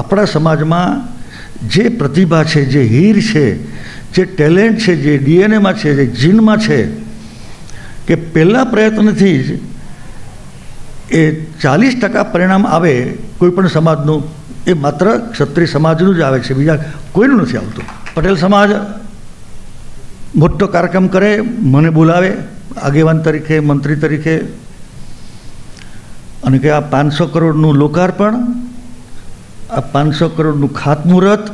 આપણા સમાજમાં જે પ્રતિભા છે, જે હીર છે, જે ટેલેન્ટ છે, જે ડીએનએમાં છે, જે જીનમાં છે, કે પહેલાં પ્રયત્નથી જ એ ચાલીસ ટકા પરિણામ આવે, કોઈ પણ સમાજનું, એ માત્ર ક્ષત્રિય સમાજનું જ આવે છે, બીજા કોઈનું નથી આવતું. પટેલ સમાજ મોટો કાર્યક્રમ કરે, મને બોલાવે, આગેવાન તરીકે, મંત્રી તરીકે, અને કે આ પાંચસો કરોડનું લોકાર્પણ આ પાંચસો કરોડનું ખાતમુહૂર્ત,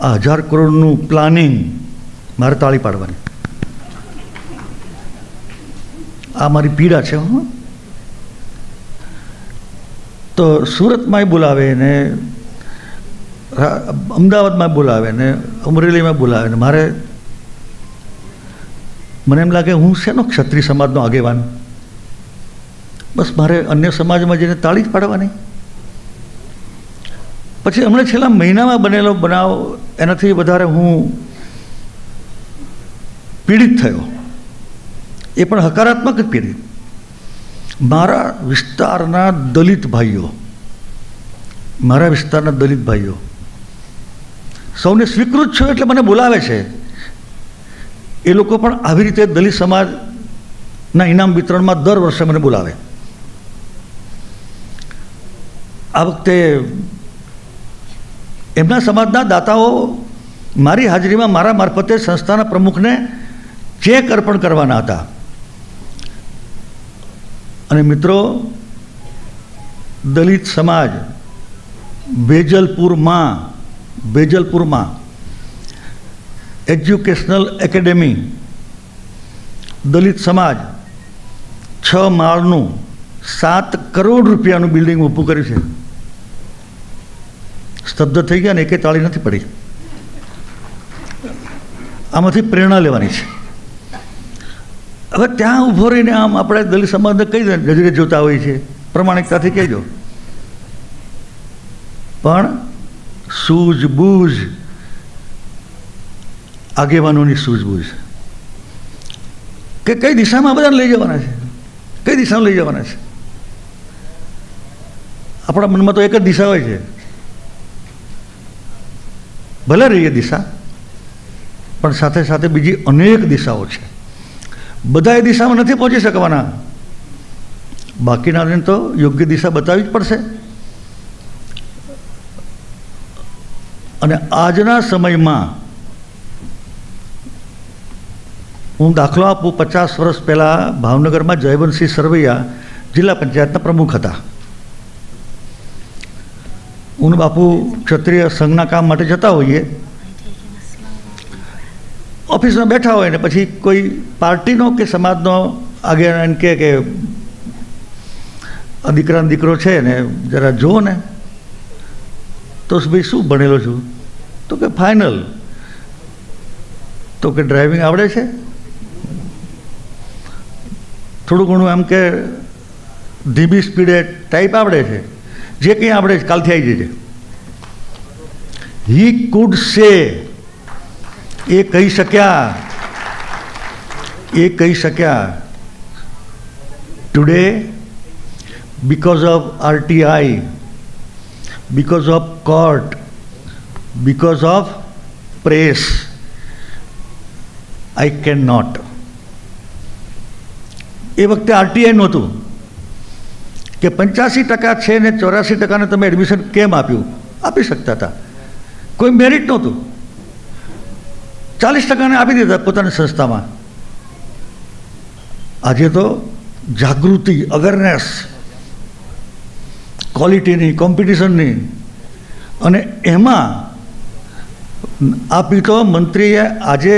આ હજાર કરોડનું પ્લાનિંગ મારે તાળી પાડવાની. આ મારી પીડા છે, હં. તો સુરતમાંય બોલાવે ને અમદાવાદમાં બોલાવે ને, અમરેલીમાં બોલાવે ને, મારે, મને એમ લાગે હું શેનો ક્ષત્રિય સમાજનો આગેવાન? બસ મારે અન્ય સમાજમાં જઈને તાળી જ પાડવાની. પછી હમણાં છેલ્લા મહિનામાં બનેલો બનાવ એનાથી વધારે હું પીડિત થયો. એ પણ હકારાત્મક જ પીડિત. મારા વિસ્તારના દલિત ભાઈઓ, મારા વિસ્તારના દલિત ભાઈઓ, સૌને સ્વીકૃત છો એટલે મને બોલાવે છે. એ લોકો પણ આવી રીતે દલિત સમાજના ઇનામ વિતરણમાં દર વર્ષે મને બોલાવે. આ વખતે એમના સમાજના દાતાઓ મારી હાજરીમાં મારા મારફતે સંસ્થાના પ્રમુખને ચેક અર્પણ કરવાના હતા. અને મિત્રો, દલિત સમાજ બેજલપુરમાં બેજલપુરમાં એજ્યુકેશનલ એકેડેમી દલિત સમાજ છ માળનું સાત કરોડ રૂપિયાનું બિલ્ડિંગ ઊભું કર્યું છે. સ્તબ્ધ થઈ ગયા ને એકે તાળી નથી પડી. આમાંથી પ્રેરણા લેવાની છે. હવે ત્યાં ઊભો રહીને આમ આપણે દલિત સમાજને કઈ નજરે જોતા હોઈએ છીએ પ્રમાણિકતાથી કહેજો. પણ સૂઝબૂઝ, આગેવાનોની સૂઝબૂઝ. કે કઈ દિશામાં બધાને લઈ જવાના છે? કઈ દિશામાં લઈ જવાના છે? આપણા મનમાં તો એક જ દિશા હોય છે. ભલે રહીએ દિશા, પણ સાથે સાથે બીજી અનેક દિશાઓ છે. બધા એ દિશામાં નથી પહોંચી શકવાના. બાકીનાને તો યોગ્ય દિશા બતાવવી જ પડશે. અને આજના સમયમાં હું દાખલો આપું, પચાસ વર્ષ પહેલાં ભાવનગરમાં જયવંતસિંહ સરવૈયા જિલ્લા પંચાયતના પ્રમુખ હતા. હું ને બાપુ ક્ષત્રિય સંઘના કામ માટે જતા હોઈએ. ઓફિસમાં બેઠા હોય ને પછી કોઈ પાર્ટીનો કે સમાજનો આગેવાન એમ કે આ દીકરાનો દીકરો છે ને જરા જુઓ ને, તો ભાઈ શું ભણેલો છું? તો કે ફાઇનલ. તો કે ડ્રાઇવિંગ આવડે છે? થોડું ઘણું એમ કે ધીમી સ્પીડે ટાઈપ આવડે છે. જે કંઈ આવડે છે કાલથી આવી જજે હી કુડ સે એ કહી શક્યા એ કહી શક્યા today because of RTI, because of court, because of press, I cannot. એ વખતે આરટીઆઈ નહોતું કે પંચ્યાસી ટકા છે ને ચોરાસી ટકાને તમે એડમિશન કેમ આપ્યું? આપી શકતા હતા. કોઈ મેરિટ નહોતું. ચાલીસ ટકાને આપી દીધા પોતાની સંસ્થામાં. આજે તો જાગૃતિ અવેરનેસ ક્વોલિટીની કોમ્પિટિશનની અને એમાં આપી તો મંત્રીએ આજે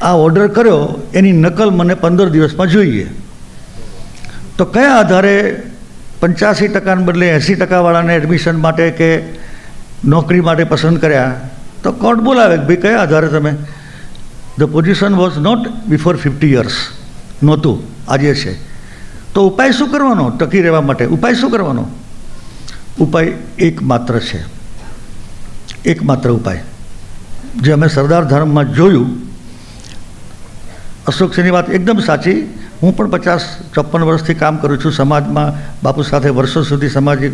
આ ઓર્ડર કર્યો, એની નકલ મને પંદર દિવસમાં જોઈએ. તો કયા આધારે પંચ્યાસી ટકાને બદલે એંસી ટકાવાળાને એડમિશન માટે કે નોકરી માટે પસંદ કર્યા, તો કોર્ટ બોલાવે કે ભાઈ કયા આધારે તમે? The position was not before fifty years નહોતું. આજે છે. તો ઉપાય શું કરવાનો? ટકી રહેવા માટે. ઉપાય શું કરવાનો? ઉપાય એકમાત્ર છે. એકમાત્ર ઉપાય. જે અમે સરદાર ધર્મમાં જોયું અશોકસિંહની વાત એકદમ સાચી. હું પણ પચાસ ચોપન વર્ષથી કામ કરું છું. સમાજમાં બાપુ સાથે વર્ષો સુધી સામાજિક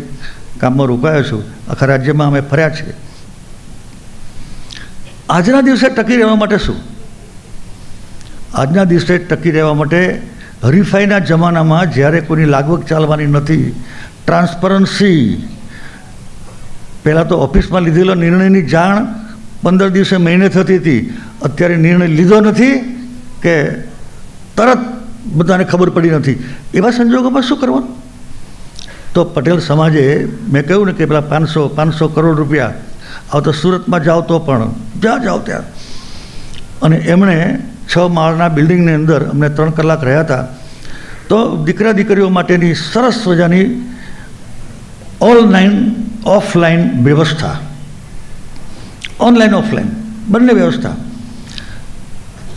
કામમાં રોકાયો છું. આખા રાજ્યમાં અમે ફર્યા છીએ. આજના દિવસે ટકી રહેવા માટે શું? આજના દિવસે ટકી રહેવા માટે હરીફાઈના જમાનામાં જ્યારે કોઈની લાગવગ ચાલવાની નથી, ટ્રાન્સપરન્સી પહેલાં તો ઓફિસમાં લીધેલો નિર્ણયની જાણ પંદર દિવસે મહિને થતી હતી. અત્યારે નિર્ણય લીધો નથી. કે તરત બધાને ખબર પડી નથી. એવા સંજોગોમાં શું કરવાનું? તો પટેલ સમાજે મેં કહ્યું ને કે પેલા પાંચસો પાંચસો કરોડ રૂપિયા આવતા સુરતમાં જાઓ તો પણ જ્યાં જાઓ ત્યાં. અને એમણે છ માળના બિલ્ડિંગની અંદર અમને ત્રણ કલાક રહ્યા હતા. તો દીકરા દીકરીઓ માટેની સરસ મજાની ઓનલાઈન ઓફલાઈન વ્યવસ્થા. ઓનલાઈન ઓફલાઈન બંને વ્યવસ્થા.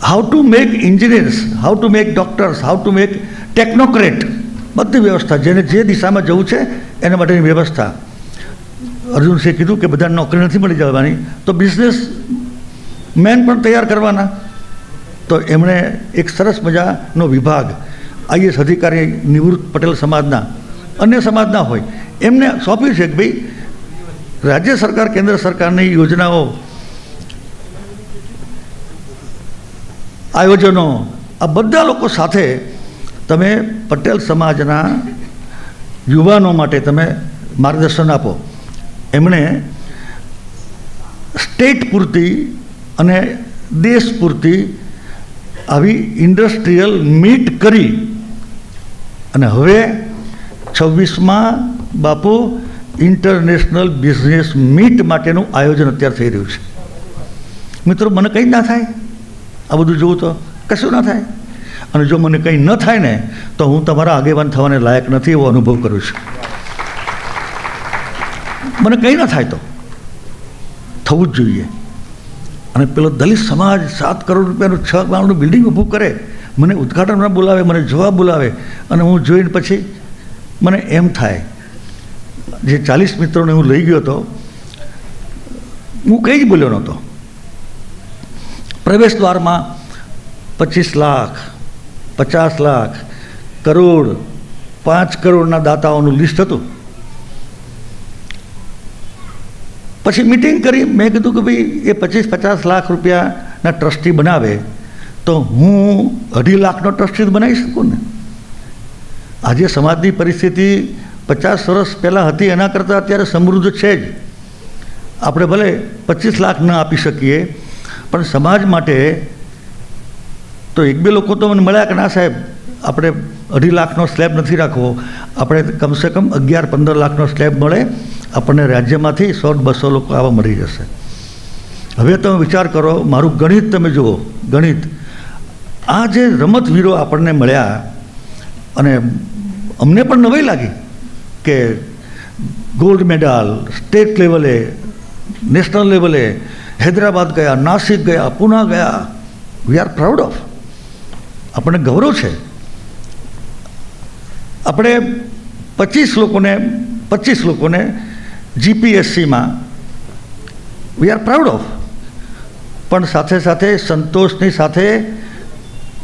How to make engineers how to make doctors how to make technocrat બધી વ્યવસ્થા, જેને જે દિશામાં જવું છે, એના માટેની વ્યવસ્થા. અર્જુનસિંહે કીધું કે બધાને નોકરી નથી મળી જવાની. તો બિઝનેસ મેન પણ તૈયાર કરવાના. તો એમણે એક સરસ મજાનો વિભાગ આઈએસ અધિકારી નિવૃત્ત પટેલ સમાજના, અન્ય સમાજના હોય, એમને સોંપ્યું છે કે ભાઈ, રાજ્ય સરકાર, કેન્દ્ર સરકારની યોજનાઓ આયોજનો. આ બધા લોકો સાથે તમે પટેલ સમાજના યુવાનો માટે તમે માર્ગદર્શન આપો. એમણે સ્ટેટ પૂરતી અને દેશ પૂરતી આવી ઇન્ડસ્ટ્રીયલ મીટ કરી. અને હવે છવ્વીસમાં બાપુ ઇન્ટરનેશનલ બિઝનેસ મીટ માટેનું આયોજન અત્યારે થઈ રહ્યું છે. મિત્રો, મને કંઈ ના થાય. આ બધું જોવું તો કશું ના થાય. અને જો મને કંઈ ન થાય ને, તો હું તમારા આગેવાન થવાને લાયક નથી એવો અનુભવ કરું છું. મને કંઈ ન થાય તો. થવું જ જોઈએ. અને પેલો દલિત સમાજ સાત કરોડ રૂપિયાનું છ માળનું બિલ્ડિંગ ઊભું કરે, મને ઉદ્ઘાટનમાં બોલાવે, મને જોવા બોલાવે, અને હું જોઈને પછી મને એમ થાય, જે ચાલીસ મિત્રોને હું લઈ ગયો હતો, હું કંઈ જ બોલ્યો નહોતો. પ્રવેશ દ્વારમાં પચીસ લાખ, પચાસ લાખ, કરોડ, પાંચ કરોડના દાતાઓનું લિસ્ટ હતું. પછી મિટિંગ કરી, મેં કીધું કે ભાઈ, એ પચીસ, પચાસ લાખ રૂપિયાના ટ્રસ્ટી બનાવે, તો હું અઢી લાખનો ટ્રસ્ટી બનાવી શકું ને? આજે સમાજની પરિસ્થિતિ પચાસ વર્ષ પહેલાં હતી, એના કરતાં અત્યારે સમૃદ્ધ છે જ. આપણે ભલે પચીસ લાખ ન આપી શકીએ પણ સમાજ માટે તો એક બે લોકો તો મને મળ્યા કે ના સાહેબ, આપણે અઢી લાખનો સ્લેબ નથી રાખવો. આપણે કમસે કમ અગિયાર પંદર લાખનો સ્લેબ મળે, આપણને રાજ્યમાંથી સો બસો લોકો આવા મળી જશે. હવે તમે વિચાર કરો, મારું ગણિત તમે જુઓ, ગણિત. આ જે રમતવીરો આપણને મળ્યા, અને અમને પણ નવાઈ લાગી કે ગોલ્ડ મેડલ, સ્ટેટ લેવલે, નેશનલ લેવલે હૈદરાબાદ ગયા, નાસિક ગયા, પુના ગયા. વી આર પ્રાઉડ ઓફ આપણને ગૌરવ છે. આપણે પચીસ લોકોને પચીસ લોકોને જીપીએસસીમાં વી આર પ્રાઉડ ઓફ પણ સાથે સાથે સંતોષની સાથે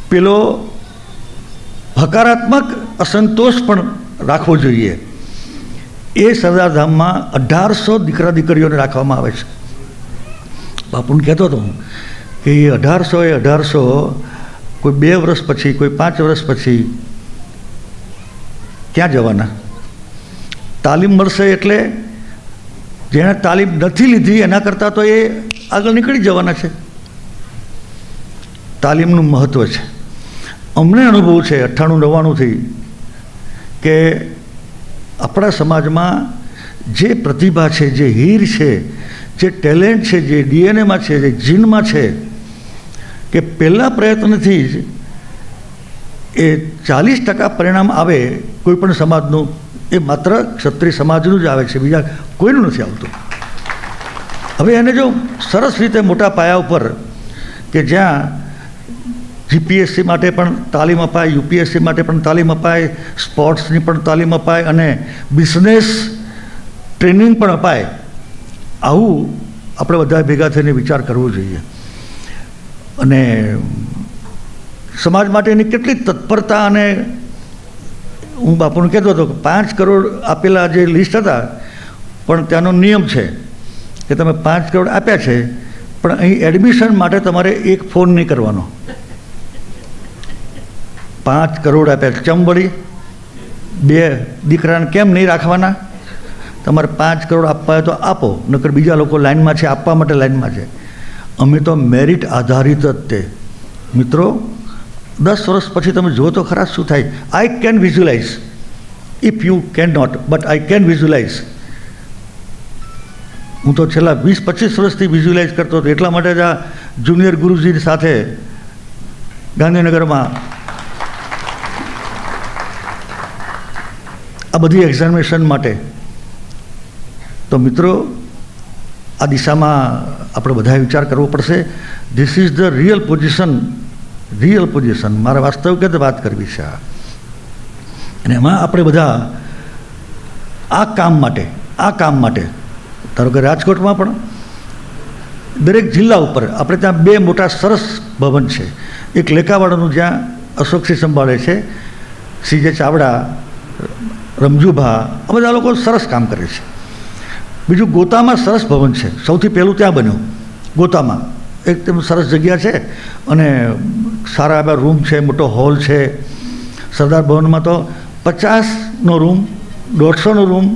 પેલો હકારાત્મક અસંતોષ પણ રાખવો જોઈએ. એ સરદારધામમાં અઢારસો દીકરા દીકરીઓને રાખવામાં આવે છે. બાપુને કહેતો હતો કે એ અઢારસો એ અઢારસો કોઈ બે વર્ષ પછી, કોઈ પાંચ વર્ષ પછી ક્યાં જવાના? તાલીમ મળશે એટલે જેણે તાલીમ નથી લીધી એના કરતાં તો એ આગળ નીકળી જવાના છે. તાલીમનું મહત્ત્વ છે. અમને અનુભવ છે અઠ્ઠાણું નવ્વાણુંથી કે આપણા સમાજમાં જે પ્રતિભા છે, જે હીર છે જે ટેલેન્ટ છે, જે ડીએનએમાં છે, જે જીનમાં છે, કે પહેલાં પ્રયત્નથી જ એ ચાલીસ ટકા પરિણામ આવે કોઈ પણ સમાજનું. એ માત્ર ક્ષત્રિય સમાજનું જ આવે છે, બીજા કોઈનું નથી આવતું. હવે એને જો સરસ રીતે મોટા પાયા ઉપર કે જ્યાં જીપીએસસી માટે પણ તાલીમ અપાય, યુપીએસસી માટે પણ તાલીમ અપાય, સ્પોર્ટ્સની પણ તાલીમ અપાય અને બિઝનેસ ટ્રેનિંગ પણ અપાય આવું આપણે બધા ભેગા થઈને વિચાર કરવો જોઈએ. અને સમાજ માટેની કેટલી તત્પરતા અને હું બાપુને કહેતો હતો કે પાંચ કરોડ આપેલા જે લિસ્ટ હતા, પણ ત્યાંનો નિયમ છે કે તમે પાંચ કરોડ આપ્યા છે, પણ અહીં એડમિશન માટે તમારે એક ફોન નહીં કરવાનો. પાંચ કરોડ આપ્યા ચંબળી, બે દીકરાને કેમ નહીં રાખવાના? તમારે પાંચ કરોડ આપવા હોય તો આપો, નકર બીજા લોકો લાઇનમાં છે, આપવા માટે લાઇનમાં છે. અમે તો મેરિટ આધારિત જ તે. મિત્રો, દસ વર્ષ પછી તમે જુઓ તો ખરા શું થાય. I can visualise if you can not but I can visualise હું તો છેલ્લા વીસ, પચીસ વર્ષથી વિઝ્યુલાઇઝ કરતો હતો. એટલા માટે જ આ જુનિયર ગુરુજી સાથે ગાંધીનગરમાં આ બધી એક્ઝામિનેશન માટે તો મિત્રો, આ દિશામાં આપણે બધાએ વિચાર કરવો પડશે. This is the real position real position મારે વાસ્તવિક જ વાત કરવી છે આ. અને એમાં આપણે બધા આ કામ માટે, આ કામ માટે, ધારો કે રાજકોટમાં પણ દરેક જિલ્લા ઉપર આપણે ત્યાં બે મોટા સરસ ભવન છે. એક લેખાવાડાનું જ્યાં અશોકસિંહ સંભાળે છે સીજે ચાવડા, રમજુભા, આ બધા લોકો સરસ કામ કરે છે. બીજું ગોતામાં સરસ ભવન છે. સૌથી પહેલું ત્યાં બન્યું. ગોતામાં. એકદમ સરસ જગ્યા છે અને સારા એવા રૂમ છે, મોટો હોલ છે. સરદાર ભવનમાં તો પચાસનો રૂમ, દોઢસોનો રૂમ,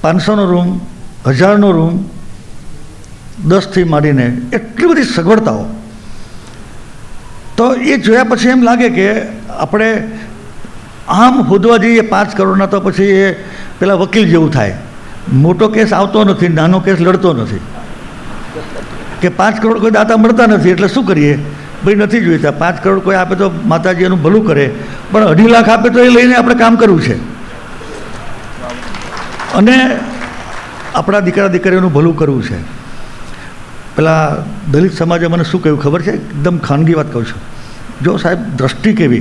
પાંચસોનો રૂમ, હજારનો રૂમ, દસથી માંડીને એટલી બધી સગવડતાઓ. તો એ જોયા પછી એમ લાગે કે આપણે આમ હોદવા જઈએ પાંચ કરોડના તો પછી એ પેલા વકીલ જેવું થાય. મોટો કેસ આવતો નથી, નાનો કેસ લડતો નથી. કે પાંચ કરોડ કોઈ દાતા મળતા નથી, એટલે શું કરીએ? ભાઈ, નથી જોઈતા. પાંચ કરોડ કોઈ આપે તો માતાજી એનું ભલું કરે. પણ અઢી લાખ આપે તો એ લઈને આપણે કામ કરવું છે. અને આપણા દીકરા દીકરીઓનું ભલું કરવું છે. પેલા દલિત સમાજે મને શું કહ્યું ખબર છે? એકદમ ખાનગી વાત કહું છું. જો સાહેબ, દ્રષ્ટિ કેવી?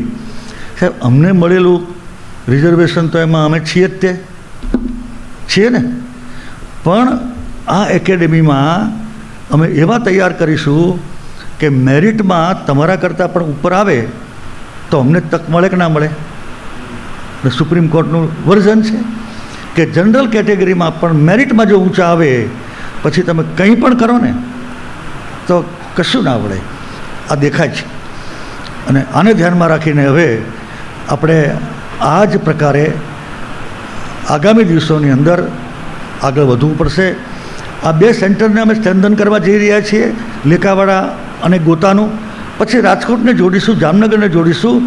સાહેબ, અમને મળેલું રિઝર્વેશન તો એમાં અમે છીએ જ તે. છીએ ને? પણ આ એકેડેમીમાં અમે એવા તૈયાર કરીશું કે મેરિટમાં તમારા કરતાં પણ ઉપર આવે તો અમને તક મળે કે ના મળે? સુપ્રીમ કોર્ટનું વર્ઝન છે કે જનરલ કેટેગરીમાં પણ મેરિટમાં જો ઊંચા આવે, પછી તમે કંઈ પણ કરો ને, તો કશું ના આવડે આ દેખાય છે. અને આને ધ્યાનમાં રાખીને હવે આપણે આ જ પ્રકારે આગામી દિવસોની અંદર આગળ વધવું પડશે. આ બે સેન્ટરને અમે સ્ટ્રેન્થન કરવા જઈ રહ્યા છીએ, લેકાવાડા અને ગોતાનું. પછી રાજકોટને જોડીશું, જામનગરને જોડીશું,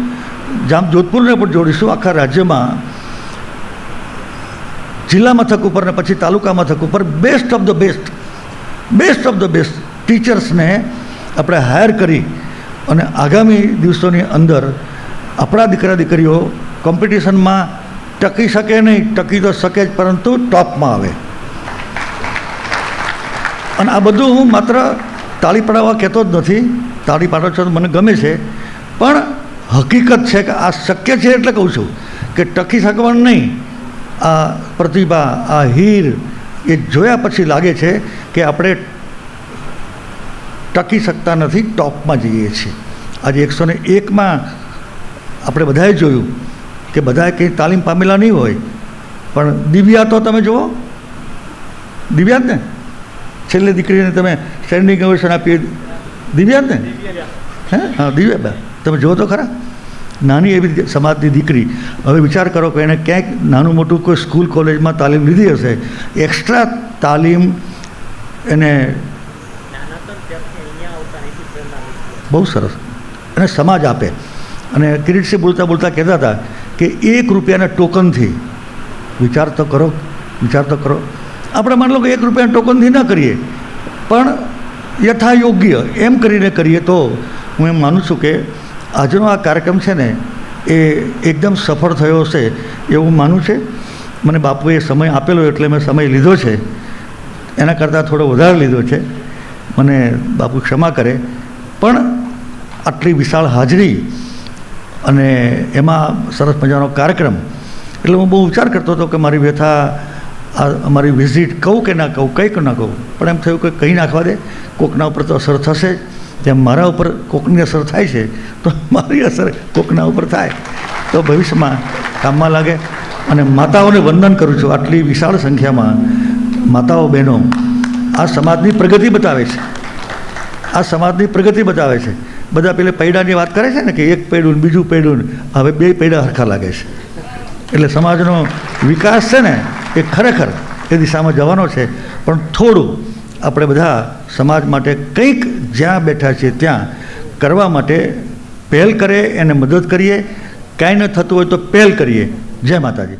જામ, જોધપુરને પણ જોડીશું, આખા રાજ્યમાં. જિલ્લા મથક ઉપર ને પછી તાલુકા મથક ઉપર best of the best best of the best ટીચર્સને આપણે હાયર કરી અને આગામી દિવસોની અંદર આપણા દીકરા દીકરીઓ કોમ્પિટિશનમાં ટકી શકે નહીં, ટકી તો શકે જ, પરંતુ ટોપમાં આવે. અને આ બધું હું માત્ર તાળી પડાવવા કહેતો જ નથી. તાળી પાડો છો મને ગમે છે. પણ હકીકત છે કે આ શક્ય છે એટલે કહું છું કે ટકી શકવાનું નહીં. આ પ્રતિભા, આ હીર એ જોયા પછી લાગે છે કે આપણે ટકી શકતા નથી, ટોપમાં જઈએ છીએ. આજે એકસો ને એકમાં આપણે બધાએ જોયું કે બધાએ કંઈ તાલીમ પામેલા નહીં હોય. પણ દિવ્યા તો તમે જુઓ. દિવ્યા ને? છેલ્લી દીકરીને તમે સ્ટેન્ડિંગ ઓવેશન આપી દિવ્યા ને? હે? હા, દિવ્યા તમે જુઓ તો ખરા. નાની એવી સમાજની દીકરી. હવે વિચાર કરો કે એને ક્યાંક નાનું મોટું કોઈ સ્કૂલ, કોલેજમાં તાલીમ લીધી હશે. એક્સ્ટ્રા તાલીમ એને બહુ સરસ. અને સમાજ આપે. અને કિરીટસિંહ બોલતા બોલતા કહેતા હતા કે એક રૂપિયાના ટોકનથી વિચાર તો કરો, વિચાર તો કરો. આપણે માની લો કે એક રૂપિયાના ટોકનથી ના કરીએ, પણ યથા યોગ્ય એમ કરીને કરીએ તો હું એમ માનું છું કે આજનો આ કાર્યક્રમ છે ને, એ એકદમ સફળ થયો હશે એવું માનું છે. મને બાપુએ સમય આપેલો એટલે મેં સમય લીધો છે. એના કરતાં થોડો વધારે લીધો છે. મને બાપુ ક્ષમા કરે. પણ આટલી વિશાળ હાજરી અને એમાં સરસ મજાનો કાર્યક્રમ. એટલે હું બહુ વિચાર કરતો હતો કે મારી વ્યથા, આ મારી વિઝિટ કહું કે ના કહું, કંઈક ના કહું. પણ એમ થયું કે કહી નાખવા દે કોકના ઉપર તો અસર થશે. તેમ મારા ઉપર કોકની અસર થાય છે, તો મારી અસર કોકના ઉપર થાય. તો ભવિષ્યમાં કામમાં લાગે. અને માતાઓને વંદન કરું છું આટલી વિશાળ સંખ્યામાં માતાઓ બહેનો. આ સમાજની પ્રગતિ બતાવે છે. આ સમાજની પ્રગતિ બતાવે છે. બધા પેલે પૈડાની વાત કરે છે ને કે એક પૈડું બીજું પૈડું હવે બે પૈડા હરખા લાગે છે. એટલે સમાજનો વિકાસ છે ને એ ખરેખર એ દિશામાં જવાનો છે. પણ થોડું આપણે બધા સમાજ માટે કંઈક જ્યાં બેઠા છીએ ત્યાં કરવા માટે પહેલ કરે, એને મદદ કરીએ. કાંઈ ન થતું હોય તો પહેલ કરીએ. જય માતાજી.